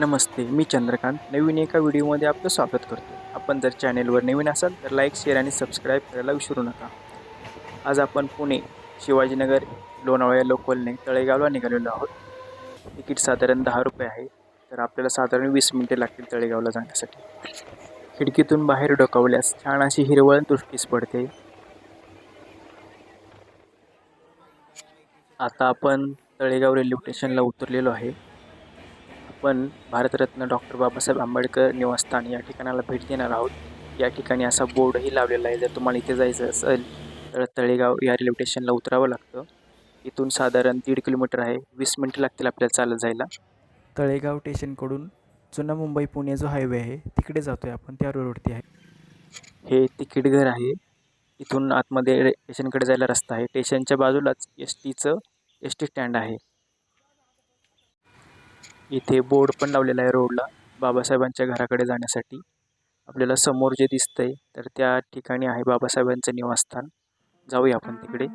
नमस्ते मी चंद्रकांत. नवीन एका व्हिडिओमध्ये आपलं स्वागत करतो. आपण जर चॅनेलवर नवीन असाल तर लाईक शेअर आणि सबस्क्राईब करायला विसरू नका. आज आपण पुणे शिवाजीनगर लोणावळ्या लोकलने तळेगावला निघालेलो आहोत. तिकीट साधारण दहा रुपये आहे. तर आपल्याला साधारण वीस मिनिटे लागतील तळेगावला जाण्यासाठी. खिडकीतून बाहेर डोकावल्यास छान अशी हिरवळ दृष्टीस पडते. आता आपण तळेगाव रेल्वे स्टेशनला उतरलेलो आहे. आपण भारतरत्न डॉक्टर बाबासाहेब आंबेडकर निवासस्थान या ठिकाणाला भेट देणार आहोत. या ठिकाणी असा बोर्डही लावलेला आहे. जर तुम्हाला इथे जायचं असेल तर तळेगाव या रेल्वे स्टेशनला उतरावं लागतं. इथून साधारण दीड किलोमीटर आहे. वीस मिनटं लागतील आपल्याला चालत जायला. तळेगाव स्टेशनकडून जुना मुंबई पुणे जो हायवे आहे तिकडे जातो आहे आपण. त्या रोडवरती आहे. हे तिकीट घर आहे. इथून आतमध्ये स्टेशनकडे जायला रस्ता आहे. स्टेशनच्या बाजूलाच एस टीचं एस टी स्टँड आहे. इथे बोर्ड पण लावलेला आहे रोडला बाबासाहेबांच्या घराकडे जाण्यासाठी. आपल्याला समोर जे दिसतंय तर त्या ठिकाणी आहे बाबासाहेबांचं निवासस्थान. जाऊया आपण तिकडे.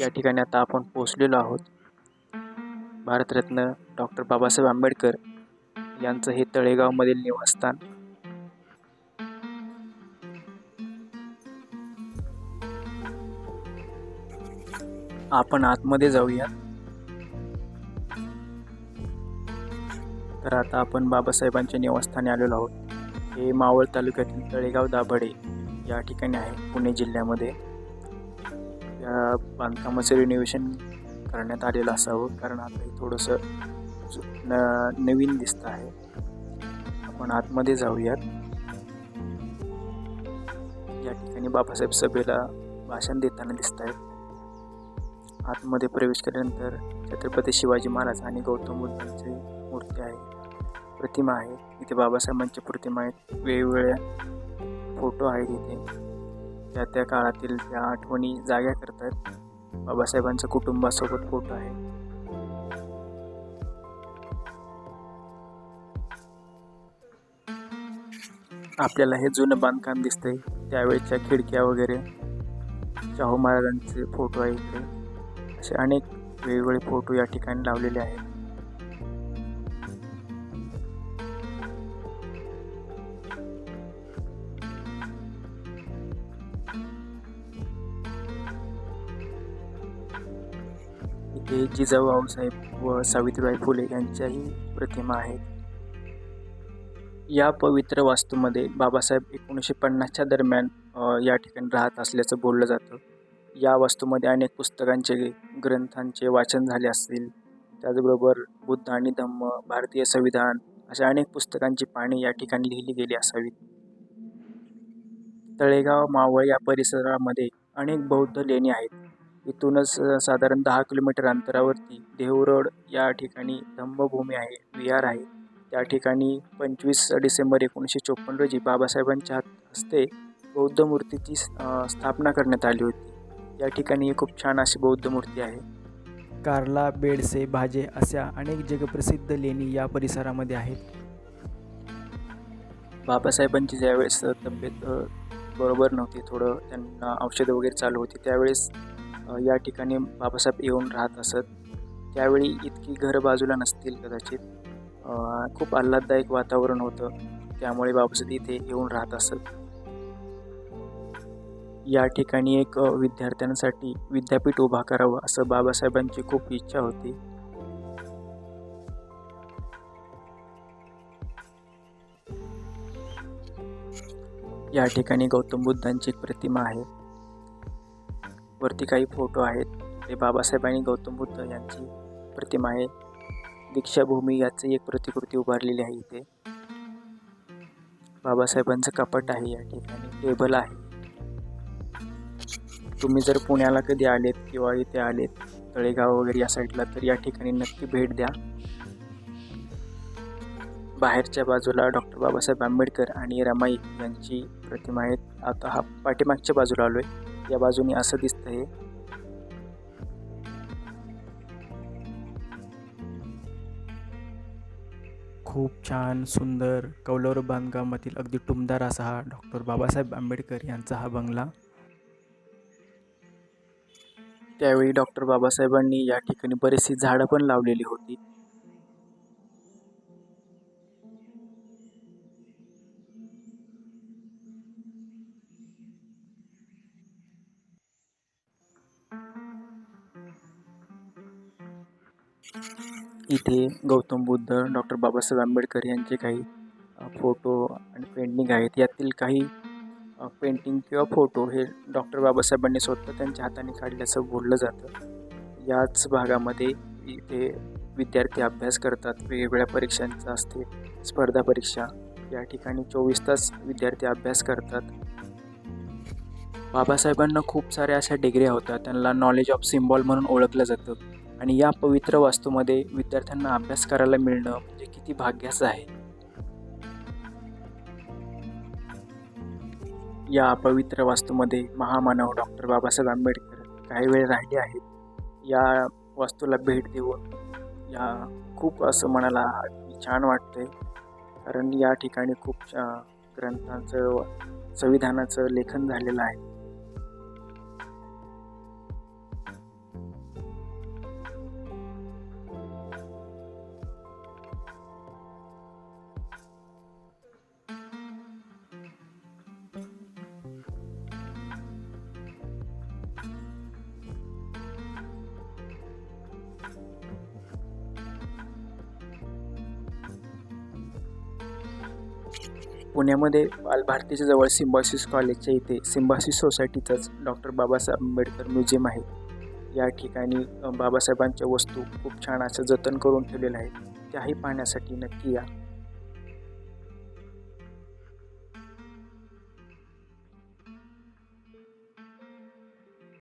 या ठिकाणी आता आपण पोचलेलो आहोत. भारतरत्न डॉक्टर बाबासाहेब आंबेडकर यांचं हे तळेगावमधील निवासस्थान. आपण आतमध्ये जाऊया. तर आता आपण बाबासाहेबांच्या निवासस्थानी आलेलो आहोत. हे मावळ तालुक्यातील तळेगाव दाभडे या ठिकाणी आहे पुणे जिल्ह्यामध्ये. या बांधकामाचं रिनोव्हेशन करण्यात आलेलं असावं कारण आता हे थोडंसं न नवीन दिसतं आहे. आपण आतमध्ये जाऊयात. या ठिकाणी बाबासाहेब सभेला भाषण देताना दिसत आहेत. आतमध्ये प्रवेश केल्यानंतर छत्रपती शिवाजी महाराज आणि गौतम बुद्धांची मूर्ती आहे. प्रतिमा आहे. इथे बाबासाहेबांची प्रतिमा आहेत. वेगवेगळ्या फोटो आहेत इथे. त्या त्या काळातील त्या आठवणी जाग्या करतात. बाबासाहेबांच्या कुटुंबासोबत फोटो आहे. आपल्याला हे जुनं बांधकाम दिसतंय. त्यावेळेच्या खिडक्या वगैरे शाहू महाराजांचे फोटो आहे इकडे असे अनेक वेगवेगळे फोटो या ठिकाणी लावलेले आहेत. इथे जिजाऊ आऊसाहेब व सावित्रीबाई फुले यांच्याही प्रतिमा आहेत. या पवित्र वास्तूमध्ये बाबासाहेब एकोणीसशे पन्नासच्या दरम्यान या ठिकाणी राहत असल्याचं बोललं जातं. या वास्तूमध्ये अनेक पुस्तकांचे ग्रंथांचे वाचन झाले असतील. त्याचबरोबर बुद्ध आणि धम्म भारतीय संविधान अशा अनेक पुस्तकांची पाने या ठिकाणी लिहिली गेली असावीत. तळेगाव मावळ या परिसरामध्ये अनेक बौद्ध लेणी आहेत. इथूनच साधारण दहा किलोमीटर अंतरावरती देहू रोड या ठिकाणी धम्मभूमी आहे विहार आहे. त्या ठिकाणी पंचवीस डिसेंबर एकोणीसशे चोपन्न रोजी बाबासाहेबांच्या हात- हस्ते बौद्ध मूर्तीची स्थापना करण्यात आली होती. या ठिकाणी खूप छान अशी बौद्ध मूर्ती आहे. कारला बेडसे भाजे अशा अनेक जगप्रसिद्ध लेणी या परिसरामध्ये आहेत. बाबासाहेबांची ज्यावेळेस तब्येत बरोबर नव्हती थोडं त्यांना औषधं वगैरे चालू होती त्यावेळेस या ठिकाणी बाबासाहेब येऊन राहत असत. त्यावेळी इतकी घरं बाजूला नसतील कदाचित. खूप आल्हाददायक वातावरण होतं. त्यामुळे बाबासाहेब इथे येऊन राहत असत. या ठिकाणी एक विद्यार्थ्यांसाठी विद्यापीठ उभा करावं असं बाबासाहेबांची खूप इच्छा होती. या ठिकाणी गौतम बुद्धांची एक प्रतिमा आहे. वरती काही फोटो आहेत. ते बाबासाहेब आणि गौतम बुद्ध यांची प्रतिमा आहे. दीक्षाभूमी याची एक प्रतिकृती उभारलेली आहे इथे. बाबासाहेबांचं कपाट आहे या ठिकाणी. टेबल आहे. तुम्ही जर पुण्याला कधी आलेत किंवा इथे आलेत तळेगाव वगैरे या साईडला तर या ठिकाणी नक्की भेट द्या. बाहेरच्या बाजूला डॉक्टर बाबासाहेब आंबेडकर आणि रमाई यांची प्रतिमा आहेत. आता हा पाठीमागच्या बाजूला आलो आहे या बाजूने असं दिसतं हे खूप छान सुंदर कौलवर बांधकामातील अगदी टुमदार असा हा डॉक्टर बाबासाहेब आंबेडकर यांचा हा बंगला. त्यावेळी डॉक्टर बाबासाहेबांनी या ठिकाणी बरीचशी झाडं पण लावलेली होती. इथे गौतम बुद्ध डॉक्टर बाबासाहेब आंबेडकर यांचे काही फोटो आणि पेंटिंग आहेत. यातील काही पेंटिंग किंवा फोटो हे डॉक्टर बाबासाहेबांनी स्वतः त्यांच्या हाताने काढल्याचं बोललं जातं. याच भागामध्ये इथे विद्यार्थी अभ्यास करतात. वेगवेगळ्या परीक्षांचा असते. स्पर्धा परीक्षा. या ठिकाणी चोवीस तास विद्यार्थी अभ्यास करतात. बाबासाहेबांना खूप साऱ्या अशा डिग्र्या होत्या. त्यांना नॉलेज ऑफ सिम्बॉल म्हणून ओळखलं जातं. आणि या पवित्र वास्तूमध्ये विद्यार्थ्यांना अभ्यास करायला मिळणं म्हणजे किती भाग्याचं आहे. या पवित्र वास्तूमध्ये महामानव डॉक्टर बाबासाहेब आंबेडकर काही वेळ राहिले आहेत. या वास्तूला भेट देऊन या खूप असं मनाला छान वाटतंय. कारण या ठिकाणी खूप ग्रंथांचं संविधानाचं लेखन झालेलं आहे. पुण्यामध्ये बालभारतीच्या जवळ सिम्बॉसिस कॉलेजच्या इथे सिम्बॉसिस सोसायटीचंच डॉक्टर बाबासाहेब आंबेडकर म्युझियम आहे. या ठिकाणी बाबासाहेबांच्या वस्तू खूप छान असं जतन करून ठेवलेल्या आहेत त्याही पाहण्यासाठी नक्की या.